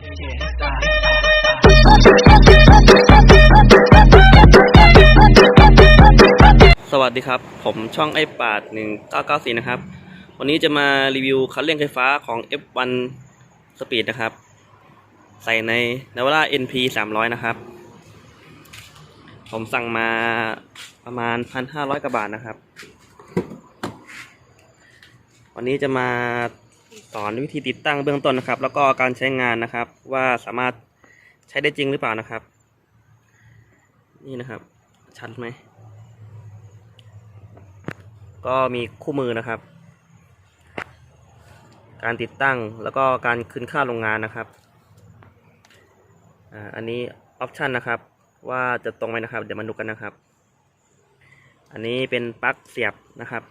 สวัสดีครับ ผมช่องไอปาด1994 นะครับ วันนี้จะมารีวิวคันเร่งไฟฟ้าของ F1 Speed นะครับ ใส่ใน Navara NP 300 นะครับ ผมสั่งมาประมาณ 1,500กว่าบาทนะครับ วันนี้จะมา สอนวิธีติดตั้งเบื้องต้นนะครับ แล้วก็การใช้งานนะครับ ว่าสามารถใช้ได้จริงหรือเปล่านะครับ นี่นะครับ ชัดไหมก็มีคู่มือนะครับ การติดตั้งแล้วก็การคืนค่าโรงงานนะครับอ่าอันนี้ออปชันนะครับ ว่าจะตรงไหมนะครับ เดี๋ยวมาดูกันนะครับ อันนี้เป็นปลั๊กเสียบนะครับ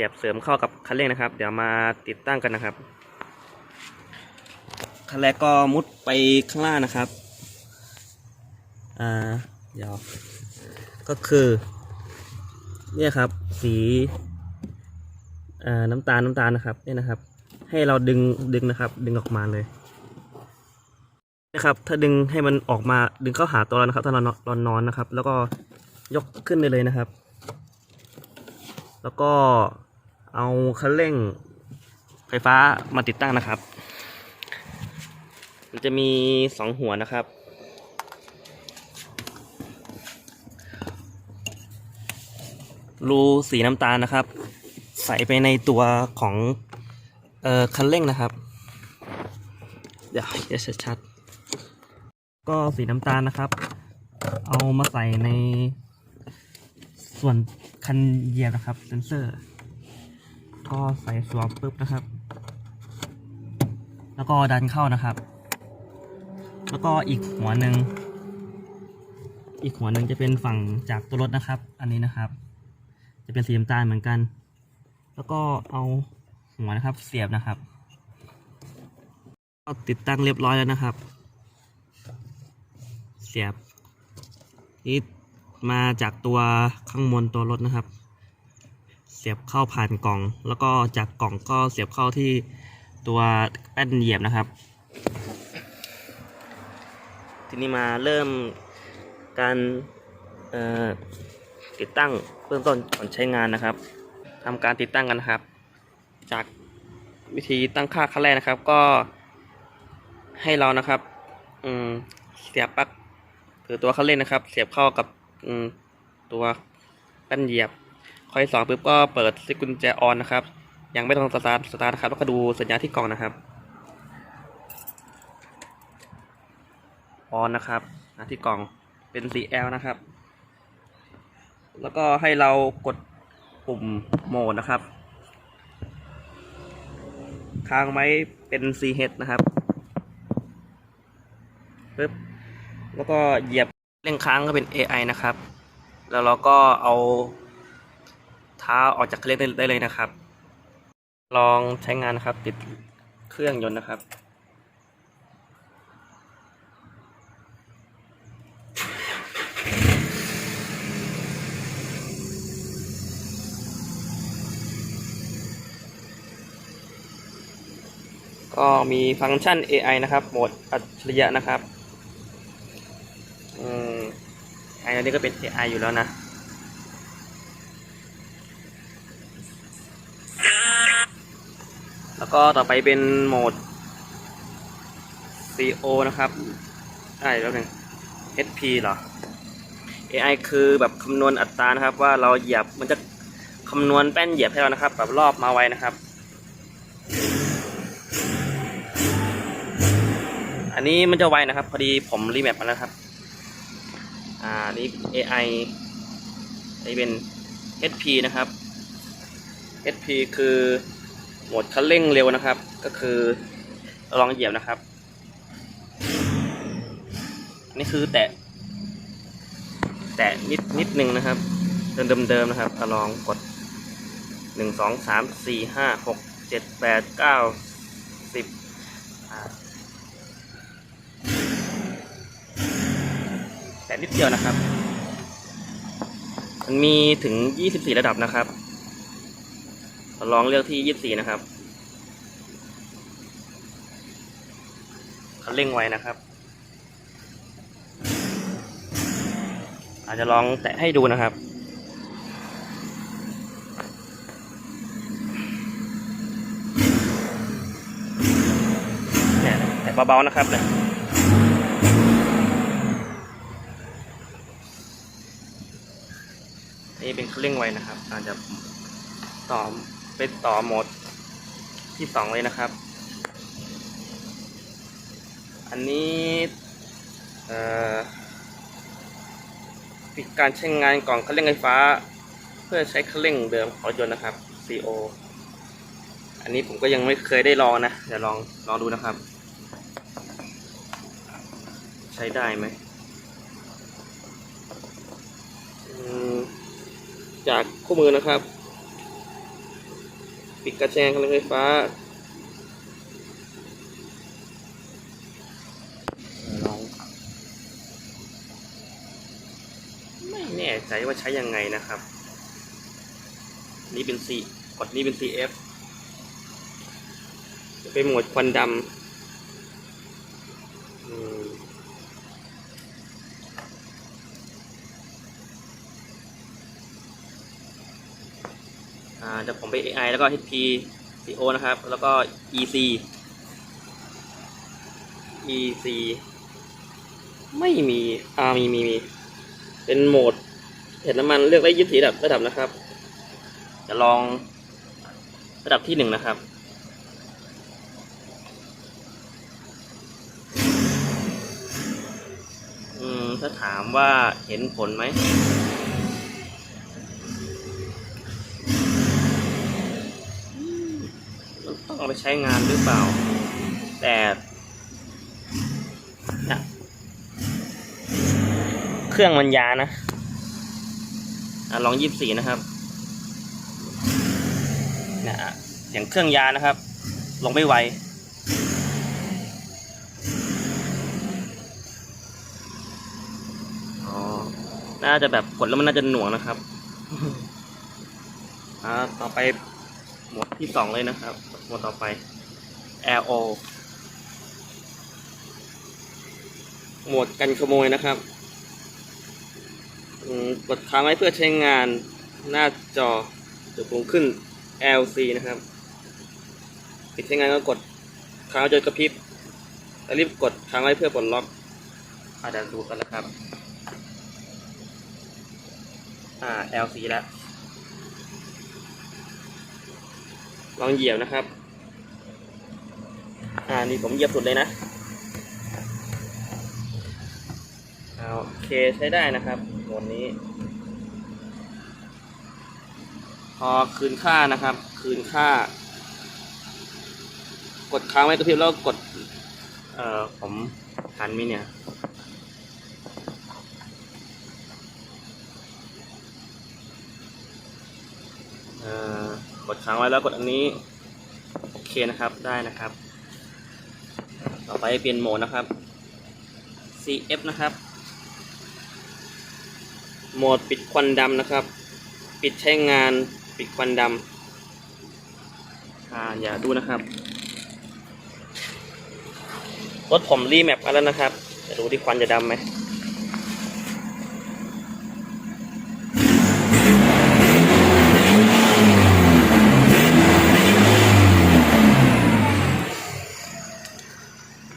สียบเสริมเข้ากับคันเร่งนะครับ เดี๋ยวมาติดตั้งกันนะครับ คันแรกก็มุดไปข้างล่างนะครับ อ่า เดี๋ยว ก็คือ เนี่ยครับ สีอ่าน้ำตาลน้ำตาลนะครับเนี่ยนะครับ ให้เราดึงดึงนะครับ ดึงออกมาเลยนะครับ ถ้าดึงให้มันออกมาดึงเข้าหาตัวเรานะครับถ้าเรานอนเรานอนนะครับ แล้วก็ยกขึ้นได้เลยนะครับ แล้วก็ เอาคันเร่งไฟฟ้ามาติดตั้งนะครับ มันจะมีสองหัวนะครับ รูสีน้ำตาลนะครับ ใส่ไปในตัวของเอ่อคันเร่งนะครับ เดี๋ยวจะชัดๆก็สีน้ำตาลนะครับ เอามาใส่ในส่วนคันเหยียบนะครับเซนเซอร์ ก็ใส่สวมปุ๊บนะครับ แล้วก็ดันเข้านะครับ แล้วก็อีกหัวหนึ่งอีกหัวหนึ่งจะเป็นฝั่งจากตัวรถนะครับ อันนี้นะครับ จะเป็นสีน้ำตาลเหมือนกัน แล้วก็เอาหัวนะครับ เสียบนะครับก็ติดตั้งเรียบร้อยแล้วนะครับ เสียบนี่มาจากตัวข้างบนตัวรถนะครับ สียบเข้าผ่านกล่อง แล้วก็จากกล่องก็เสียบเข้าที่ตัวแป้นเหยียบนะครับ ทีนี้มาเริ่มการติดตั้งเบื้องต้นก่อนใช้งานนะครับทำการติดตั้งกันนะครับ จากวิธีตั้งค่าขั้นแรกนะครับ ก็ให้เรานะครับเสียบปลั๊กถือตัวคันเร่งนะครับ เสียบเข้ากับตัวแป้นเหยียบ ข้อที่สองปุ๊บก็เปิดซิกุญแจออนนะครับ ยังไม่ต้องสตาร์ทสตาร์ทนะครับแล้วก็ดูสัญญาณที่กล่องนะครับออนนะครับที่กล่องเป็นสี L นะครับ แล้วก็ให้เรากดปุ่มโหมดนะครับ ค้างไว้เป็น CH นะครับปึ๊บแล้วก็เหยียบเร่งค้างก็เป็น AI นะครับ แล้วเราก็เอา ท้าออกจากเครื่องได้เลยนะครับ ลองใช้งานนะครับ ติดเครื่องยนต์นะครับก็มีฟังก์ชัน AI นะครับ โหมดอัจฉริยะนะครับ อืมไอ้อันนี้ก็เป็น AI อยู่แล้วนะ แล้วก็ต่อไปเป็นโหมด CO นะครับได้แล้วหนึ่ง HP เหรอ AI คือแบบคำนวณอัตรานะครับ ว่าเราเหยียบมันจะคำนวณแป้นเหยียบให้เรานะครับ แบบรอบมาไว้นะครับ อันนี้มันจะไวนะครับ พอดีผมรีแมปมาแล้วครับ อ่านี่ AI นี่เป็น HP นะครับ HP คือ โหมดคันเร่งเร็วนะครับ ก็คือลองเหยียบนะครับ อันนี้คือแตะ แตะนิดนิดนึงนะครับ เดิมเดิมนะครับลองกดหนึ่งสองสามสี่ห้าหกเจ็ดแปดเก้าสิบแต่นิดเดียวนะครับ มันมีถึง 24 ระดับนะครับ ลองเลือกที่24นะครับคันเร่งไว้นะครับ อาจจะลองแตะให้ดูนะครับเนี่ยแตะเบาๆนะครับเนี่ยนี่เป็นเครื่องเร่งไว้นะครับ อาจจะต่อ เป็นต่อหมดที่สองเลยนะครับ อันนี้ปิดการใช้งานกล่องคันเร่งไฟฟ้า เพื่อใช้คันเร่งเดิมของรถยนต์นะครับ CO อันนี้ผมก็ยังไม่เคยได้ลองนะเดี๋ยวลองลองดูนะครับ ใช้ได้ไหมอืมจากคู่มือนะครับ ปิดกระแจงคันเร่งไฟฟ้าลองไม่แน่ใจว่าใช้ยังไงนะครับ นี่เป็น C กดนี่เป็น CF จะเป็นโหมดควันดำ อ่าเดี๋ยวผมไป AI แล้วก็ HP CO นะครับ แล้วก็ EC EC ไม่มีอ่ามีมีมี เป็นโหมดเห็นน้ำมันเลือกได้ยี่สิบระดับระดับนะครับ จะลองระดับที่หนึ่งนะครับอืมถ้าถามว่าเห็นผลไหม มันต้อง เอาไปใช้งานหรือเปล่า แต่เนี่ยเครื่องมันยานะอลองยี่สี่นะครับเนี่ยอะเสียงเครื่องยานะครับ ลงไม่ไวอ๋อน่าจะแบบกดแล้วมันน่าจะหน่วงนะครับ อ่า ต่อไป หมวดที่สองเลยนะครับ หมวดต่อไป LO หมวดกันขโมยนะครับกดค้างไว้เพื่อใช้งานหน้าจอจะปรุงขึ้น LC นะครับ ปิดใช้งานก็กดค้างจนกระพริบแล้วรีบกดค้างไว้เพื่อปลดล็อกอาจจะดูกันนะครับ อ่า LC แล้ว ลองเหยียบนะครับ อ่านี่ผมเหยียบสุดเลยนะอ่าโอเคใช้ได้นะครับโหมดนี้ พอคืนค่านะครับ คืนค่า กดค้างไว้กระพริบแล้วกด เอ่อผมทันไหมเนี่ยเอ่อ กดค้างไว้แล้วกดอันนี้ โอเคนะครับ ได้นะครับ ต่อไปเปลี่ยนโหมดนะครับ CF นะครับ โหมดปิดควันดำนะครับ ปิดใช้งานปิดควันดำอ่าอย่าดูนะครับรถผมรีแมปมาแล้วนะครับจะดูที่ควันจะดำไหม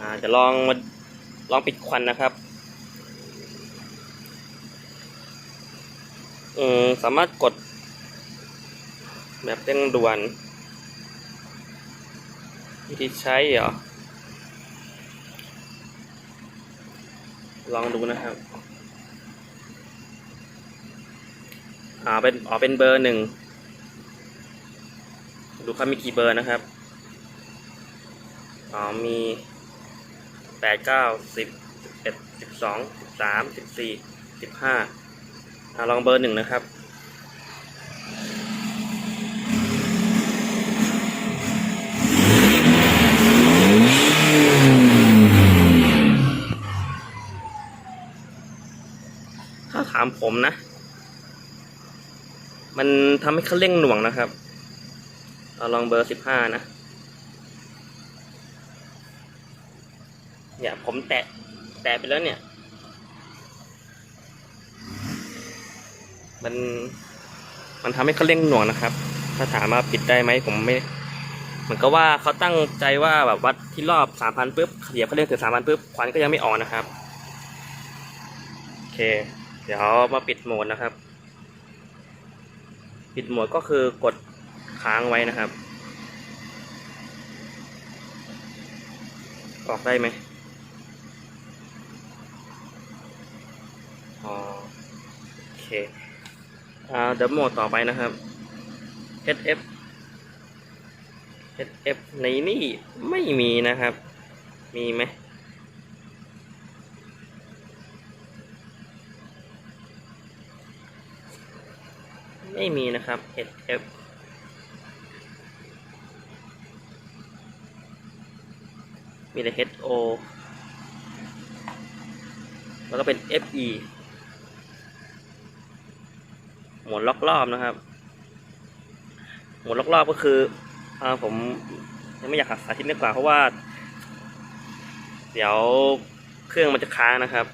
อ่าจะ ลองมาลองปิดควันนะครับเออสามารถกด แบบเร่งด่วน วิธีใช้เหรอ ลองดูนะครับอ่าเป็นอ๋อเป็นเบอร์หนึ่ง ดูครับมีกี่เบอร์นะครับ อ๋อมี แปดเก้าสิบสิบเอ็ดสิบสองสิบสามสิบสี่สิบห้าอ่าลองเบอร์หนึ่งนะครับถ้าถามผมนะ มันทำให้เขาเร่งหน่วงนะครับ เอาลองเบอร์สิบห้านะ เนี่ย ผมแตะ แตะไปแล้วเนี่ย มัน มันทำให้เขาเร่งหน่วงนะครับ ถ้าถามว่าปิดได้ไหมผมไม่เหมือนกับว่าเขาตั้งใจว่าแบบวัดที่รอบสามพันปุ๊บเหยียบเขาเร่งถึงสามพันปุ๊บควันก็ยังไม่ออกนะครับ โอเค เดี๋ยวมาปิดโหมดนะครับ ปิดโหมดก็คือกดค้างไว้นะครับ ออกได้ไหมอ๋อโอ เคอ่าเดี๋ยวโหมดต่อไปนะครับ HF HF ในนี่ไม่มีนะครับ มีไหมไม่มีนะครับ HF มีแต่ HO แล้วก็เป็น FE หมุนล็อกรอบนะครับ หมุนล็อกรอบก็คืออผมยังไม่อยากสาธิตดีกว่าเพราะว่า เดี๋ยวเครื่องมันจะค้างนะครับ